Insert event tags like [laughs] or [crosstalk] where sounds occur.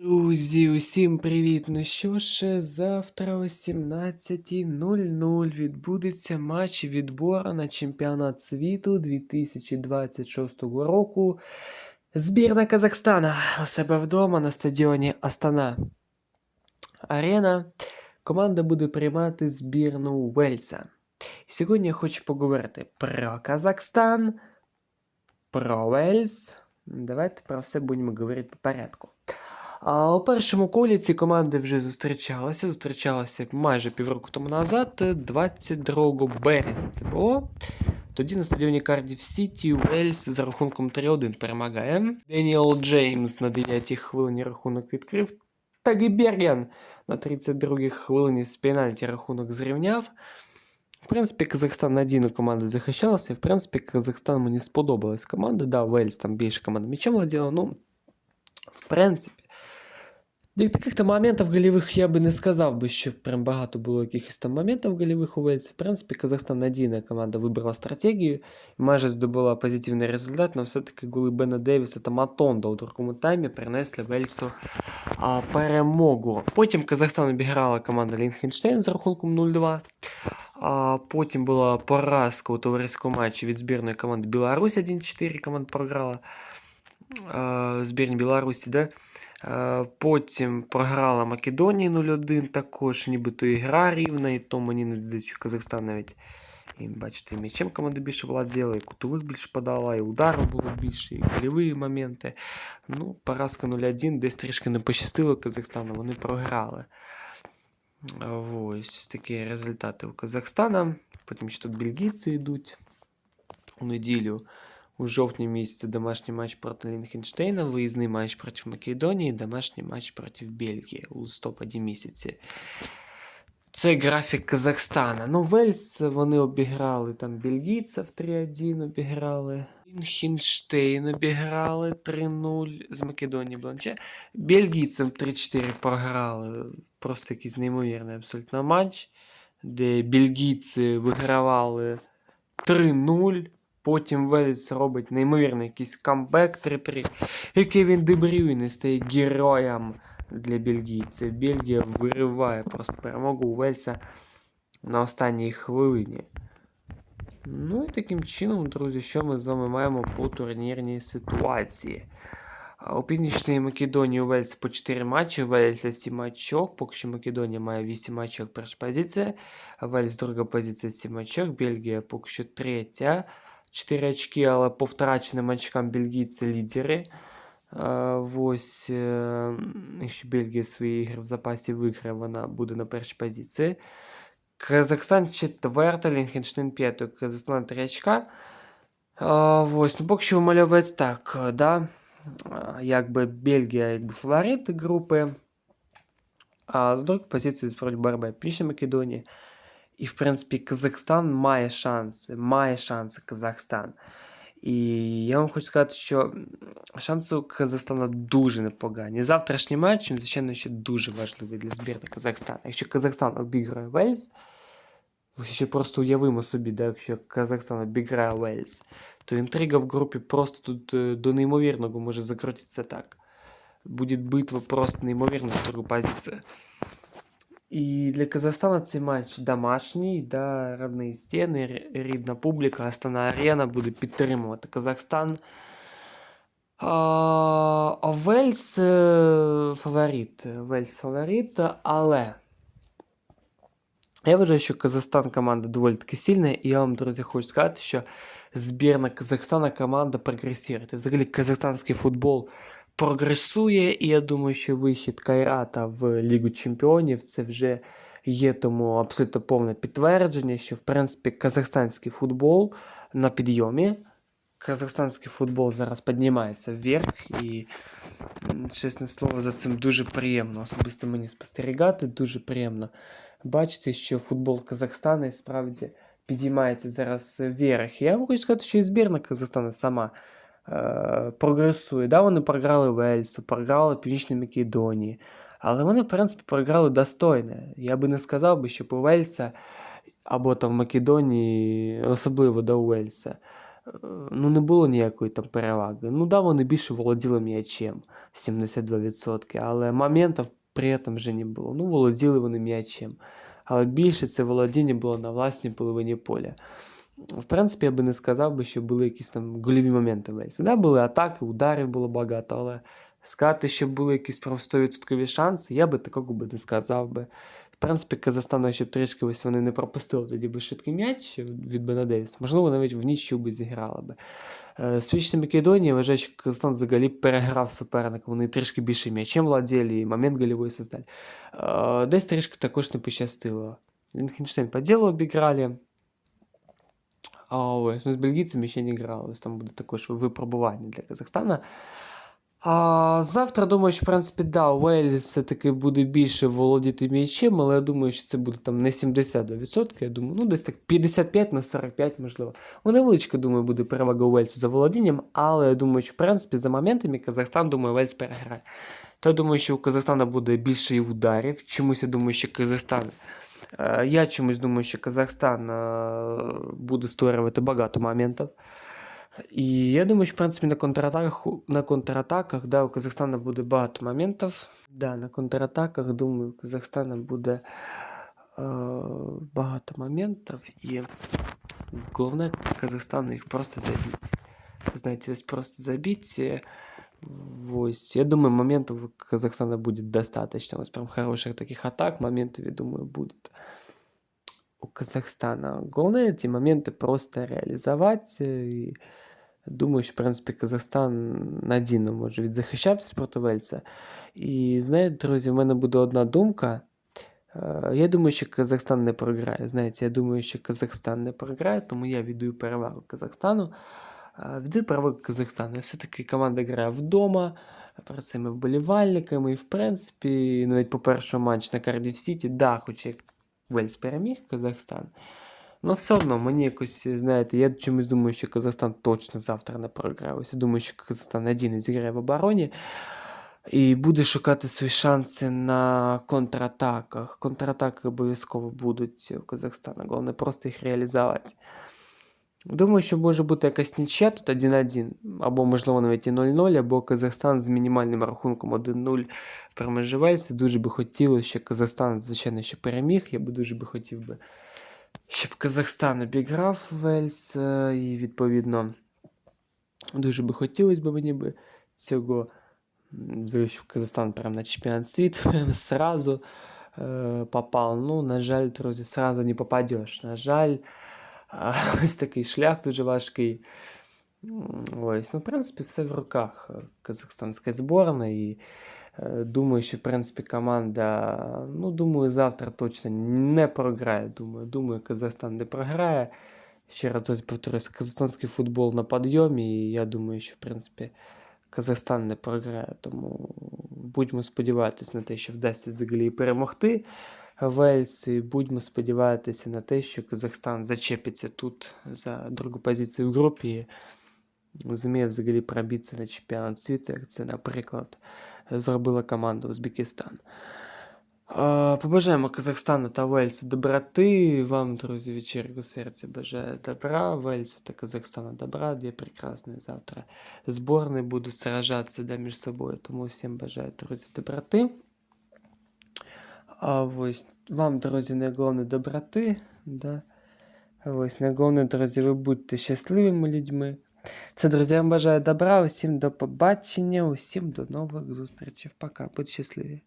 Друзі, усім привіт! Ну що ж, завтра о 17.00 відбудеться матч відбору на чемпіонат світу 2026 року. Збірна Казахстана у себе вдома на стадіоні Астана Арена. Команда буде приймати збірну Уельса. І сьогодні я хочу поговорити про Казахстан, про Уельс. Давайте про все будемо говорити по порядку. А у першому колі ці команди вже зустрічалися. Зустрічалися майже півроку тому назад, 22 березня це було. Тоді на стадіоні Кардів Сіті Уельс за рахунком 3-1 перемагає. Деніел Джеймс на 9-й хвилині рахунок відкрив. Тагі Берген на 32-й хвилині з пенальті рахунок зрівняв. В принципі, Казахстан надійно команда захищалася. В принципі, Казахстан мені сподобалась команда. Да, Уельс там більше команда м'ячем владіла, ну, в принципі. Для таких-то моментів голевых я би не сказав би, що прям багато було якихось там моментів голевых у Вельсі. В принципі, Казахстан надійна команда вибрала стратегію, майже здобула позитивний результат, але все-таки голи Бена Девіса та Матонда у другому таймі принесли Вельсу а, перемогу. Потім Казахстан обіграла команда Лінхенштейн з рахунком 0-2. А потім була поразка у товариському матчі від збірної команди Білорусь 1-4. Команда програла а, збірні Білорусі, да? Е, Потім програла Македонії 0-1, також нібито і гра рівна, і то мені не здається, що Казахстан навіть і, бачите, м'ячем команда більше володіла, і кутових більше подала, і ударів було більше, і гольові моменти. Ну, поразка 0-1, десь трішки не пощастило Казахстану, вони програли. Ось такі результати у Казахстана. Потім ще тут бельгійці йдуть у неділю. У жовтні місяці домашній матч проти Лінхенштейна, виїзний матч проти Македонії, домашній матч проти Бельгії у листопаді місяці. Це графік Казахстана. Ну, Вельс вони обіграли там бельгійців 3-1 обіграли. Лінхенштейн обіграли 3-0 з Македонії Бланче. Бельгійцям 3-4 програли. Просто якийсь неймовірний абсолютно матч, де бельгійці вигравали 3-0. Потім Велес робить неймовірний якийсь камбек 3-3. І Кевін Дебрюйне стає героєм для бельгійців. Бельгія вириває просто перемогу у Вельса на останній хвилині. Ну і таким чином, друзі, що ми з вами маємо по турнірній ситуації. У Північній Македонії у Вельс по 4 матчі, Вельса 7 очок, поки що Македонія має 8 очок, перша позиція, Вельс друга позиція 7 очок, Бельгія поки що третя. 4 очки, але по втраченим очкам бельгійці лідери. Е, Ось, е, якщо Бельгія свої ігри в запасі виграє, вона буде на першій позиції. Казахстан четверта, Лінхенштейн п'ятий, Казахстан 3 очка. Е, Ось, ну поки що вимальовується так, да? Якби Бельгія якби фаворит групи. А з другої позиції справді боротьба Північна Македонія. І, в принципі, Казахстан має шанси. Має шанси Казахстан. І я вам хочу сказати, що м, шанси у Казахстана дуже непогані. Завтрашній матч, він, звичайно, ще дуже важливий для збірної Казахстана. Якщо Казахстан обіграє Вельс, ось ще просто уявимо собі, да, якщо Казахстан обіграє Вельс, то інтрига в групі просто тут е, до неймовірного може закрутитися так. Буде битва просто неймовірна в другу І для Казахстана цей матч домашній, да, родні стіни, рідна публіка, Астана Арена буде підтримувати Казахстан. А, Вельс е, фаворит. Вельс фаворит, але я вважаю, що Казахстан команда доволі таки сильна, і я вам, друзі, хочу сказати, що збірна Казахстана команда прогресує. Взагалі казахстанський футбол прогресує, і я думаю, що вихід Кайрата в Лігу Чемпіонів це вже є тому абсолютно повне підтвердження, що в принципі казахстанський футбол на підйомі. Казахстанський футбол зараз піднімається вверх, і чесне слово, за цим дуже приємно. Особисто мені спостерігати, дуже приємно бачити, що футбол Казахстана і справді підіймається зараз вверх. Я хочу сказати, що і збірна Казахстана сама прогресує. Да, вони програли Вельсу, програли Північній Македонії, але вони, в принципі, програли достойно. Я би не сказав би, що у Вельса або там в Македонії, особливо до Уельса. е, ну, не було ніякої там переваги. Ну да, вони більше володіли м'ячем 72%, але моментів при цьому вже не було. Ну, володіли вони м'ячем. Але більше це володіння було на власній половині поля. В принципі, я би не сказав що були якісь там гольові моменти в. Да, були атаки, ударів було багато, але сказати, що були якісь прям 100% шанси, я би такого би не сказав би. В принципі, Казахстану ще б трішки ось вони не пропустили тоді би швидкий м'яч від Бена Девіс. Можливо, навіть в нічю би зіграли би. Е, Свічна Македонія вважає, що Казахстан взагалі переграв суперника. Вони трішки більше м'ячем владіли, і момент гольовий создали. Е, Десь трішки також не пощастило. Лінхенштейн по ділу обіграли. А ось, ну, з бельгійцями ще не грали. Ось там буде також випробування для Казахстана. А, завтра думаю, що в принципі, да, Уельс все-таки буде більше володіти м'ячем, але я думаю, що це буде там не 72%, я думаю, ну десь так 55 на 45, можливо. Ну, невеличка, думаю, буде перевага Уельса за володінням, але я думаю, що в принципі за моментами Казахстан, думаю, Уельс переграє. То я думаю, що у Казахстана буде більше і ударів. Чомусь я думаю, що Казахстан. Е, Я чомусь думаю, що Казахстан е, буде створювати багато моментів. І я думаю, що в принципі на контратаках, на контратаках да, у Казахстана буде багато моментів. Да, на контратаках, думаю, у Казахстана буде е, багато моментів. І головне Казахстану їх просто забити. Знаєте, ось просто забити. Ось, я думаю, моментов у Казахстана будет достаточно. Вот прям хороших таких атак, моментов, я думаю, будет у Казахстана. Главное эти моменты просто реализовать. э, І думаю, що, в принципі, Казахстан надійно може відзахищатися проти Вельса. І знаєте, друзі, в мене буде одна думка. Е, Я думаю, що Казахстан не програє. Знаєте, я думаю, що Казахстан не програє, тому я віддаю перевагу Казахстану. Е, Віддаю перевагу Все-таки команда грає вдома, перед цими вболівальниками. І, в принципі, навіть по першому матчу на Кардів Сіті, да, хоч як Вельс переміг Казахстан. Ну, все одно, мені якось, знаєте, я чомусь думаю, що Казахстан точно завтра не програє. Я думаю, що Казахстан один зіграє в обороні. І буде шукати свої шанси на контратаках. Контратаки обов'язково будуть у Казахстана. Головне просто їх реалізувати. Думаю, що може бути якась нічия тут 1-1, або, можливо, навіть і 0-0, або Казахстан з мінімальним рахунком 1-0 переможе Вельс. Дуже би хотілося, щоб Казахстан, звичайно, ще переміг. Я би дуже би хотів би, щоб Казахстан обіграв Вельс. е, І, відповідно, дуже би хотілося б мені би цього. Взагалі, Казахстан прямо на чемпіонат світу [laughs] сразу е, попав. Ну, на жаль, друзі, сразу не попадеш. На жаль, [laughs] ось такий шлях дуже важкий. Ось, ну, в принципі, все в руках е, казахстанської зборної. І е, думаю, що, в принципі, команда, ну, думаю, завтра точно не програє. Думаю, думаю, Казахстан не програє. Ще раз ось повторюсь, казахстанський футбол на підйомі, і я думаю, що, в принципі, Казахстан не програє. Тому будьмо сподіватися на те, що вдасться взагалі перемогти. Вельс, і будьмо сподіватися на те, що Казахстан зачепиться тут за другу позицію в групі зуміє взагалі пробитися на чемпіонат світу, як це, наприклад, зробила команда Узбекистан. Побажаємо Казахстану та Вельсу доброти. Вам, друзі, вечірку серця бажаю добра. Вельсу та Казахстану добра. Дві прекрасні завтра зборні будуть сражатися да, між собою. Тому всім бажаю, друзі, доброти. А ось вам, друзі, найголовніше доброти. Да? А Ось найголовніше, друзі, ви будьте щасливими людьми. Це, друзі, я вам бажаю добра, усім до побачення, усім до нових зустрічей. Пока, будьте щасливі.